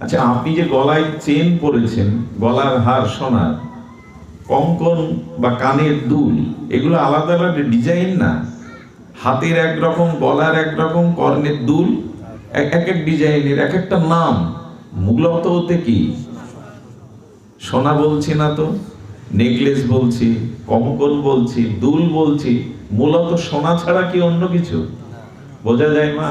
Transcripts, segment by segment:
আচ্ছা আপনি যে গলায় চেন পরেছেন, গলার হার সোনার কঙ্কন বা কানের দুল, এগুলো আলাদা আলাদা ডিজাইন না? হাতের একরকম, গলার একরকম, কর্ণের দুল এক এক ডিজাইনের, এক একটা নাম। মূলত ওতে কি? সোনা বলছি না তো, নেকলেস বলছি, কঙ্কন বলছি, দুল বলছি, মূলত সোনা ছাড়া কি অন্য কিছু? বোঝা যায় মা?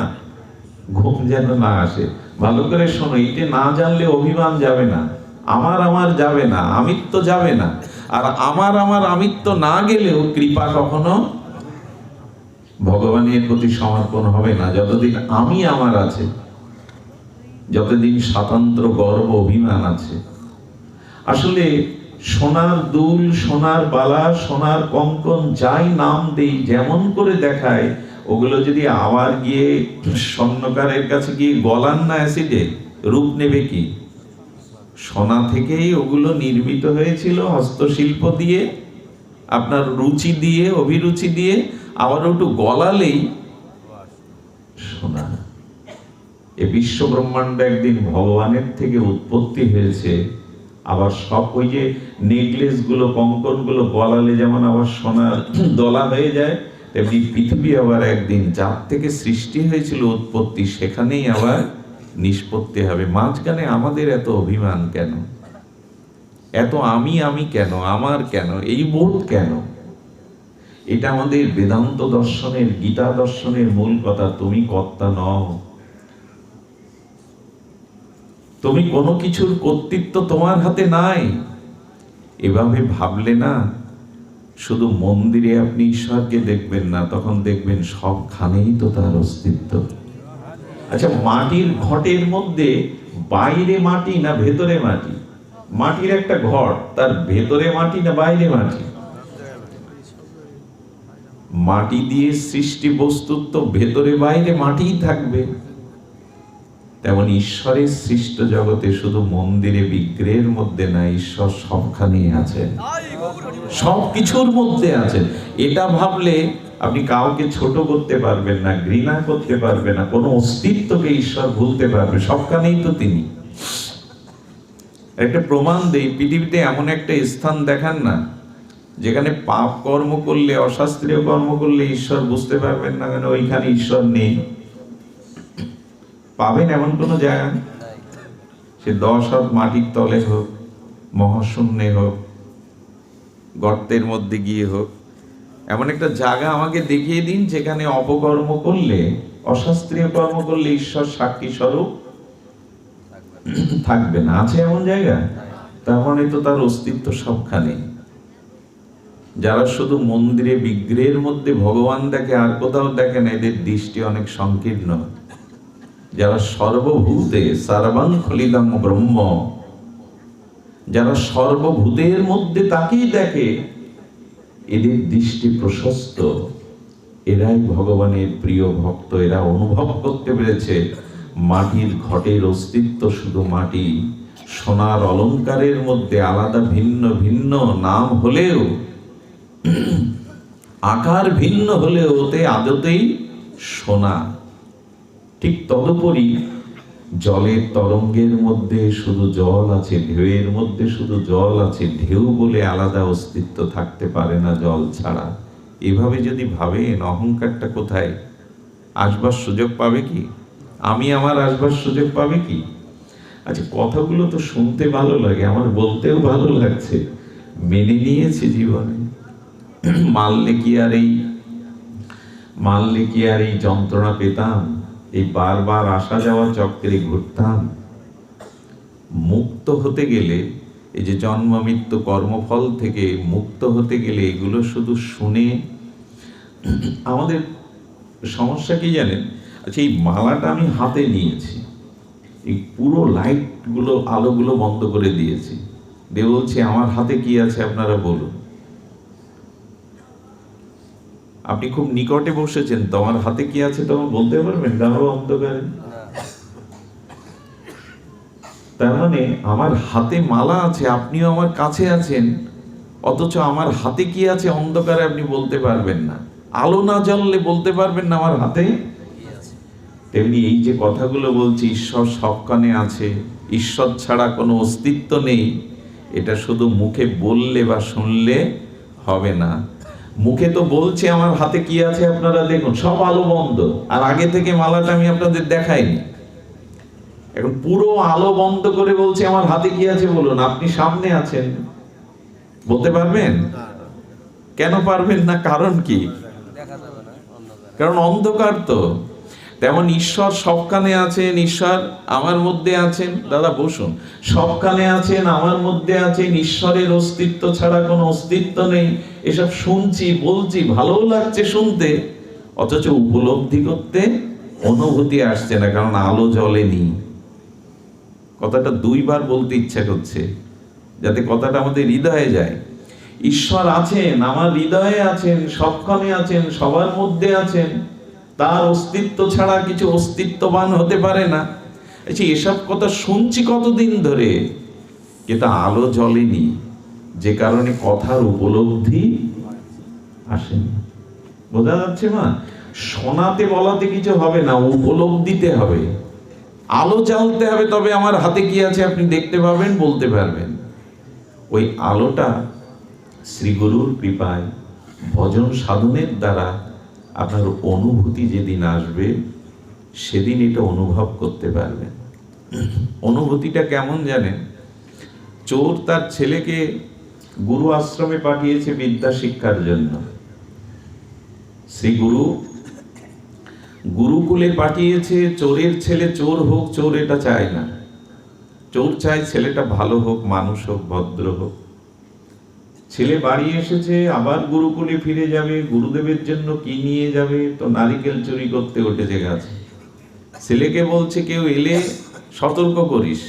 ঘুম যেন না আসে। ভালো করে শোনো এটা না জানলে অভিমান যাবে না। আমার আমার যাবে না, আমিত্ব যাবে না। আর আমার আমার আমিত্ব না গেলেও কৃপা কখনো ভগবানের প্রতি সমর্পণ হবে না। যতদিন আমি আমার আছে, যতদিন স্বাতন্ত্র, গর্ব, অভিমান আছে। আসলে সোনার দুল, সোনার বালা, সোনার কঙ্কন যাই নাম দেই, যেমন করে দেখায় ওগুলো যদি আবার গিয়ে স্বর্ণকারের কাছে গিয়ে গলান না অ্যাসিডে, রূপ নেবে কি? সোনা থেকেই ওগুলো নির্মিত হয়েছিল, হস্তশিল্প দিয়ে, আপনার রুচি দিয়ে, অভিরুচি দিয়ে, আবার একটু গলালেই সোনা। এ বিশ্ব ব্রহ্মাণ্ড একদিন ভগবানের থেকে উৎপত্তি হয়েছে, আবার সব ওই যে নেকলেসগুলো কঙ্কনগুলো গলালে যেমন আবার সোনার দলা হয়ে যায় তেমনি পৃথিবী আবার একদিন যার থেকে সৃষ্টি হয়েছিল উৎপত্তি, সেখানেই আবার নিষ্পত্তি হবে। মাঝখানে আমাদের এত অভিমান কেন? এত আমি আমি কেন? আমার কেন? এই বোধ কেন? এটা আমাদের বেদান্ত দর্শনের, গীতা দর্শনের মূল কথা। তুমি কর্তা নও। তুমি কোনো কিছুর কর্তৃত্ব তোমার হাতে নাই। এভাবে ভাবলে না শুধু মন্দিরে আপনি ঈশ্বরকে দেখবেন না, তখন দেখবেন সবখানেই তো তার অস্তিত্ব। আচ্ছা মাটির ঘটের মধ্যে বাইরে মাটি না ভেতরে মাটি? মাটির একটা ঘট তার ভেতরে মাটি না বাইরে মাটি? মাটি দিয়ে সৃষ্টি বস্তুর তো ভেতরে বাইরে মাটিই থাকবে। তেমন ঈশ্বরের সৃষ্ট জগতে শুধু মন্দিরে বিগ্রহের মধ্যে না, ঈশ্বর সবখানেই আছেন। সব কিছুর মধ্যে আছেন এটা ভাবলে আপনি কাউকে ছোট করতে পারবেন না, ঘৃণা করতে পারবেন না, কোনো অস্তিত্বকে ঈশ্বর ভুলতে পারবে, সবখানেই তো তিনি। একটা প্রমাণ দেই, পৃথিবীতে এমন একটা স্থান দেখান না, যেখানে পাপ কর্ম করলে, অশাস্ত্রীয় কর্ম করলে ঈশ্বর বুঝতে পারবেন না কেন ওইখানে ঈশ্বর নেই। পাবেন এমন কোনো জায়গা? সে দশ হাত মাটির তলে হোক, মহাশূন্যে হোক গর্তের মধ্যে গিয়ে হোক, এমন একটা জায়গা আমাকে দেখিয়ে দিন যেখানে অপকর্ম করলে, অশাস্ত্রীয় কর্ম করলে ঈশ্বর সাক্ষী স্বরূপ থাকবে না। আছে এমন জায়গা? তার মানে তো তার অস্তিত্ব সবখানে। যারা শুধু মন্দিরে বিগ্রহের মধ্যে ভগবান দেখে, আর কোথাও দেখে না, এদের দৃষ্টি অনেক সংকীর্ণ। যারা সর্বভূতে সর্বাং খলিদম ব্রহ্ম যারা সর্বভূতের মধ্যে তাকেই দেখে, এদের দৃষ্টি প্রশস্ত। এরাই ভগবানের প্রিয় ভক্ত, এরা অনুভব করতে পেরেছে, মাটির ঘটের অস্তিত্ব শুধু মাটি। সোনার অলঙ্কারের মধ্যে আলাদা ভিন্ন ভিন্ন নাম হলেও, আকার ভিন্ন হলেও, ওতে আদতেই সোনা। ঠিক তদুপরি জলের তরঙ্গের মধ্যে শুধু জল আছে, ঢেউয়ের মধ্যে শুধু জল আছে, ঢেউ বলে আলাদা অস্তিত্ব থাকতে পারে না জল ছাড়া। এভাবে যদি ভাবেন, অহংকারটা কোথায়? আসবার সুযোগ পাবে কি? আমি আমার আসবার সুযোগ পাবে কি? আচ্ছা কথাগুলো তো শুনতে ভালো লাগে, আমার বলতেও ভালো লাগছে। মেনে নিয়েছি জীবনে। মারলে কি আর এই মারলে কি আর এই যন্ত্রণা পেতাম? এই বারবার আসা যাওয়া চক্রে ঘুরতাম। মুক্ত হতে গেলে, এই যে জন্ম, মৃত্যু, কর্মফল থেকে মুক্ত হতে গেলে এগুলো শুধু শুনে আমাদের সমস্যা কি জানেন? আচ্ছা এই মালাটা আমি হাতে নিয়েছি। এই পুরো লাইটগুলো, আলোগুলো বন্ধ করে দিয়েছি। দিয়ে বলছে আমার হাতে কি আছে আপনারা বলুন। আপনি খুব নিকটে বসেছেন, তোমার হাতে কি আছে তখন বলতে পারবেন? গাঢ় অন্ধকারে। তার মানে আমার হাতে মালা আছে, আপনিও আমার কাছে আছেন, অথচ আমার হাতে কি আছে অন্ধকারে আপনি বলতে পারবেন না। আলো না জ্বললে বলতে পারবেন না আমার হাতে? তেমনি এই যে কথাগুলো বলছি, ঈশ্বর সবখানে আছে, ঈশ্বর ছাড়া কোনো অস্তিত্ব নেই। এটা শুধু মুখে বললে বা শুনলে হবে না। মুখে তো বলছে আমার হাতে কি আছে আপনারা দেখুন সব আলো বন্ধ। আর আগে থেকে মালাটা আমি আপনাদের দেখাইনি। এখন পুরো আলো বন্ধ করে বলছে আমার হাতে কি আছে বলুন আপনি সামনে আছেন। বলতে পারবেন? কেন পারবেন না? কারণ কি? কারণ অন্ধকার তো। তেমন ঈশ্বর সবখানে আছেন, ঈশ্বর আমার মধ্যে আছেন। দাদা, বসুন। সবখানে আছেন, আমার মধ্যে আছেন, ঈশ্বরের অস্তিত্ব ছাড়া কোনো অস্তিত্ব নেই। এসব শুনছি, বলছি, ভালোও লাগছে শুনতে। অথচ উপলব্ধি করতে অনুভূতি আসছে না, কারণ আলো জ্বলেনি কথাটা দুইবার বলতে ইচ্ছা করছে, যাতে কথাটা আমাদের হৃদয়ে যায়। ঈশ্বর আছেন, আমার হৃদয়ে আছেন, সবখানে আছেন, সবার মধ্যে আছেন। তার অস্তিত্ব ছাড়া কিছু অস্তিত্ববান হতে পারে না। আচ্ছা এসব কথা শুনছি কতদিন ধরে, কিন্তু আলো জ্বলেনি, যে কারণে কথার উপলব্ধি আসেনি। বোঝা যাচ্ছে মা শোনাতে বলাতে কিছু হবে না, উপলব্ধিতে হবে। আলো জ্বালতে হবে, তবে আমার হাতে কি আছে আপনি দেখতে পাবেন, বলতে পারবেন। ওই আলোটা শ্রীগুরুর কৃপায় ভজন সাধনের দ্বারা আপনার অনুভূতি যেদিন আসবে, সেদিন এটা অনুভব করতে পারবেন। অনুভূতিটা কেমন জানেন? চোর তার ছেলেকে গুরু আশ্রমে পাঠিয়েছে বিদ্যা শিক্ষার জন্য। শ্রী গুরু গুরুকুলে পাঠিয়েছে, চোরের ছেলে চোর হোক, চোর এটা চায় না। চোর চায় ছেলেটা ভালো হোক, মানুষ হোক, ভদ্র হোক। ছেলে বাড়ি এসেছে, আবার গুরুকুলে ফিরে যাবে, গুরুদেবের জন্য কি নিয়ে যাবে? তো নারিকেল চুরি করতে উঠেছে গাছে। ছেলেকে বলছে, কেউ এলে সতর্ক করিস।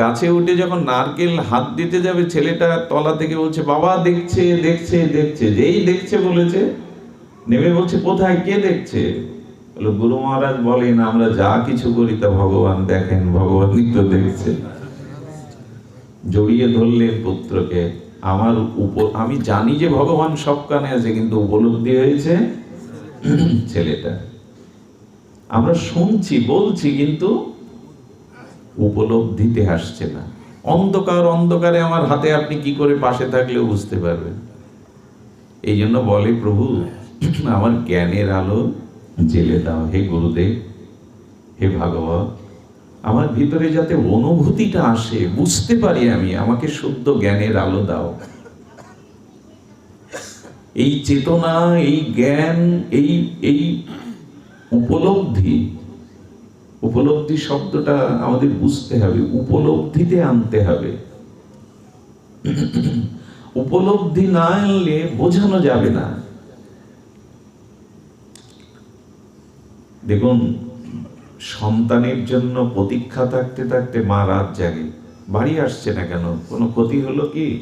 গাছে উঠে যখন নারকেল হাত দিতে যাবে, ছেলেটা তলা থেকে বলছে, বাবা, দেখছে দেখছে দেখছে। যেই দেখছে বলেছে, নেমে বলছে, কোথায়? কে দেখছে? গুরু মহারাজ বলেন, আমরা যা কিছু করি তা ভগবান দেখেন, ভগবানই তো দেখছে। জড়িয়ে ধরলেন পুত্রকে আমার উপ আমি জানি যে ভগবান সব কানে আছে, কিন্তু উপলব্ধি হয়েছে ছেলেটা। আমরা শুনছি, বলছি, কিন্তু উপলব্ধিতে আসছে না। অন্ধকার, অন্ধকারে আমার হাতে আপনি কি করে পাশে থাকলেও বুঝতে পারবেন। এই জন্য বলে, প্রভু, আমার জ্ঞানের আলো জেলে দাও। হে গুরুদেব, হে ভাগবত আমার ভিতরে যাতে অনুভূতিটা আসে, বুঝতে পারি আমি, আমাকে শুদ্ধ জ্ঞানের আলো দাও। এই চেতনা, এই জ্ঞান, এই এই উপলব্ধি উপলব্ধি শব্দটা আমাদের বুঝতে হবে, উপলব্ধিতে আনতে হবে। উপলব্ধি না আনলে বোঝানো যাবে না। দেখুন সন্তানের জন্য প্রতীক্ষা থাকতে থাকতে মা রাত জাগে। বাড়ি আসছে না কেন? কোনো ক্ষতি হলো কি?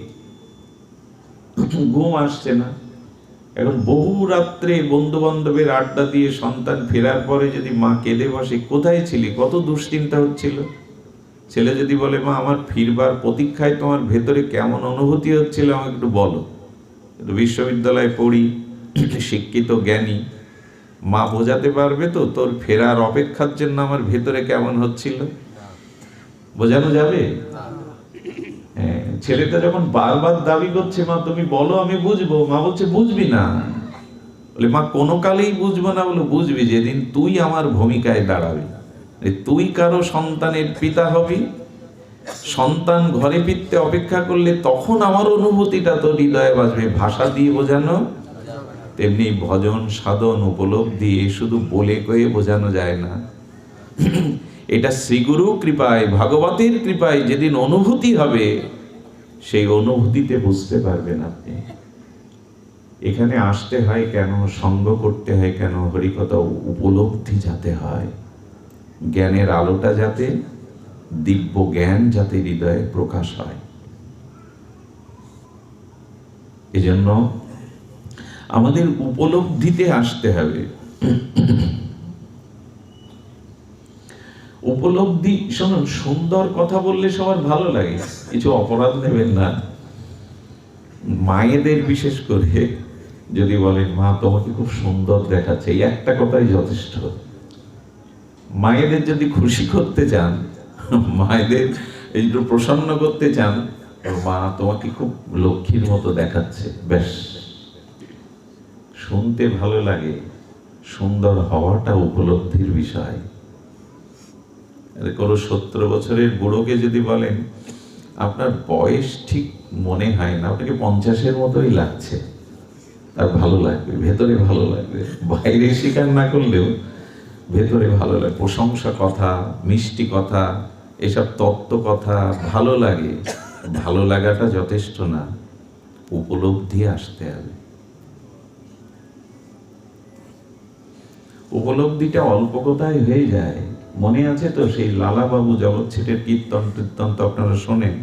ঘুম আসছে না। এখন বহু রাত্রে বন্ধু বান্ধবের আড্ডা দিয়ে সন্তান ফেরার পরে যদি মা কেঁদে বসে, কোথায় ছিলি? কত দুশ্চিন্তা হচ্ছিল। ছেলে যদি বলে, মা, আমার ফিরবার প্রতীক্ষায় তোমার ভেতরে কেমন অনুভূতি হচ্ছিল আমাকে একটু বলো। বিশ্ববিদ্যালয়ে পড়ি, শিক্ষিত, জ্ঞানী মা বোঝাতে পারবে তো তোর ফেরার অপেক্ষার জন্য আমার ভেতরে কেমন হচ্ছিল? বোঝানো যাবে? হ্যাঁ, ছেলেটা যখন বারবার দাবি করছে মা তুমি বলো আমি বুঝব। মা বলছে বুঝবি না। বলে মা কোনো কালেই বুঝব না। বলে বুঝবি যেদিন তুই আমার ভূমিকায় দাঁড়াবি। তুই কারও সন্তানের পিতা হবি। সন্তান ঘরে ফিরতে অপেক্ষা করলে তখন আমার অনুভূতিটা তোর হৃদয়ে বাজবে। ভাষা দিয়ে বোঝানো তেমনি ভজন, সাধন, উপলব্ধি শুধু বলে কয়ে বোঝানো যায় না। এটা শ্রীগুরু কৃপায়, ভাগবতের কৃপায় যেদিন অনুভূতি হবে, সেই অনুভূতিতে বুঝতে পারবেন আপনি। এখানে আসতে হয় কেন, সঙ্গ করতে হয় কেন, হরিকথা উপলব্ধি যাতে হয়, জ্ঞানের আলোটা যাতে, দিব্য জ্ঞান যাতে হৃদয়ে প্রকাশ হয়। এজন্য আমাদের উপলব্ধিতে আসতে হবে। উপলব্ধি, শুনুন, সুন্দর কথা বললে সবার ভালো লাগে। কিছু অপরাধ নেবেন না। মায়েদের বিশেষ করে যদি বলেন, মা, তোমাকে খুব সুন্দর দেখাচ্ছে। এই একটা কথাই যথেষ্ট। মায়েদের যদি খুশি করতে চান, মায়েদের একটু প্রসন্ন করতে চান, মা, তোমাকে খুব লক্ষ্মীর মতো দেখাচ্ছে। বেশ শুনতে ভালো লাগে, সুন্দর হওয়াটা উপলব্ধির বিষয়। কোনো সত্তর বছরের বুড়োকে যদি বলেন, আপনার বয়স ঠিক মনে হয় না, আপনাকে পঞ্চাশের মতোই লাগছে। তার ভালো লাগবে, ভেতরে ভালো লাগবে। বাইরে স্বীকার না করলেও ভেতরে ভালো লাগে। প্রশংসা কথা, মিষ্টি কথা, এসব তত্ত্ব কথা ভালো লাগে। ভালো লাগাটা যথেষ্ট না, উপলব্ধি আসতে হবে। উপলব্ধিটা অল্প কথায় হয়ে যায়। মনে আছে তো সেই লালাবাবু জগৎ ছেটের কীর্তন টীর্তন তো আপনারা শোনেন?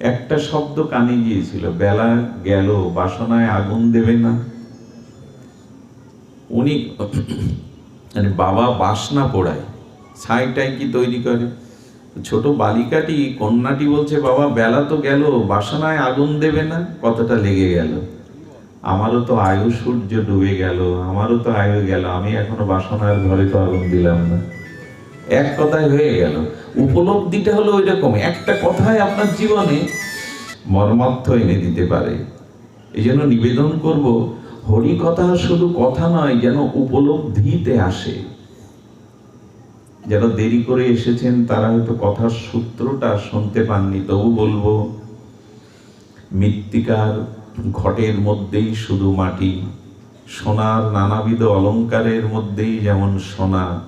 একটা শব্দ কানে গিয়েছিল, বেলা গেল, বাসনায় আগুন দেবে না। উনি মানে বাবা বাসনা পোড়ায় ছাইটাই কি তৈরি করে? ছোট বালিকাটি কন্যাটি বলছে, বাবা, বেলা তো গেল, বাসনায় আগুন দেবে না? কতটা লেগে গেল। আমারও তো আয়ু সূর্য ডুবে গেল, আমারও তো আয়ু গেল, আমি এখনও বাসনার ঘরে তো আগুন দিলাম না। এক কথায় হয়ে গেল। উপলব্ধিটা হলো ওই রকম একটা কথায় আপনার জীবনে মর্মার্থ এনে দিতে পারে। এই জন্য নিবেদন করব, হরি কথা শুধু কথা নয়, যেন উপলব্ধিতে আসে। যারা দেরি করে এসেছেন, তারা হয়তো কথার সূত্রটা শুনতে পাননি, তবু বলব, মৃত্তিকার ঘটের মধ্যেই শুধু মাটি, সোনার নানাবিধ অলংকারের মধ্যেই যেমন সোনা,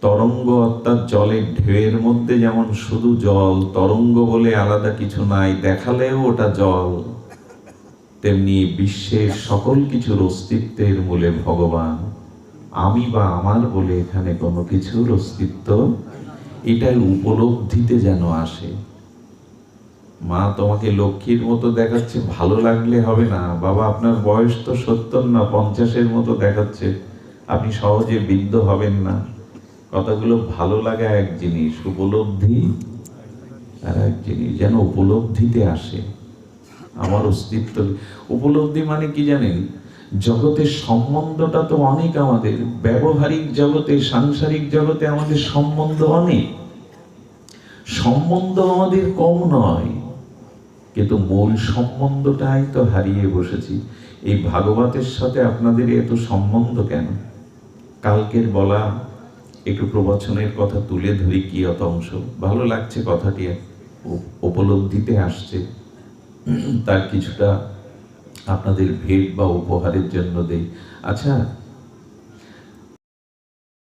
তরঙ্গ অর্থাৎ জলের ঢেউয়ের মধ্যে যেমন শুধু জল, তরঙ্গ বলে আলাদা কিছু নাই, দেখালেও ওটা জল। তেমনি বিশ্বের সকল কিছুর অস্তিত্বের মূলে ভগবান। আমি বা আমার বলে এখানে কোনো কিছুর অস্তিত্ব এটাই উপলব্ধিতে যেন আসে। মা তোমাকে লক্ষ্মীর মতো দেখাচ্ছে, ভালো লাগলে হবে না। বাবা, আপনার বয়স তো সত্তর না, পঞ্চাশের মতো দেখাচ্ছে। আপনি সহজে বৃদ্ধ হবেন না। কথাগুলো ভালো লাগা এক জিনিস, উপলব্ধি আর এক জিনিস, যেন উপলব্ধিতে আসে। আমার অস্তিত্ব উপলব্ধি মানে কি জানেন? জগতের সম্বন্ধটা তো অনেক আমাদের, ব্যবহারিক জগতে, সাংসারিক জগতে আমাদের সম্বন্ধ অনেক। সম্বন্ধ আমাদের কম নয়। কিন্তু মূল সম্বন্ধটাই তো হারিয়ে বসেছি। এই ভাগবতের সাথে আপনাদের এত সম্বন্ধ কেন? কালকের বলা একটু প্রবচনের কথা তুলে ধরি কি অত অংশ। ভালো লাগছে কথাটি। উপ- উপলব্ধিতে আসছে। তার কিছুটা আপনাদের ভেট বা উপহারের জন্য দেই। আচ্ছা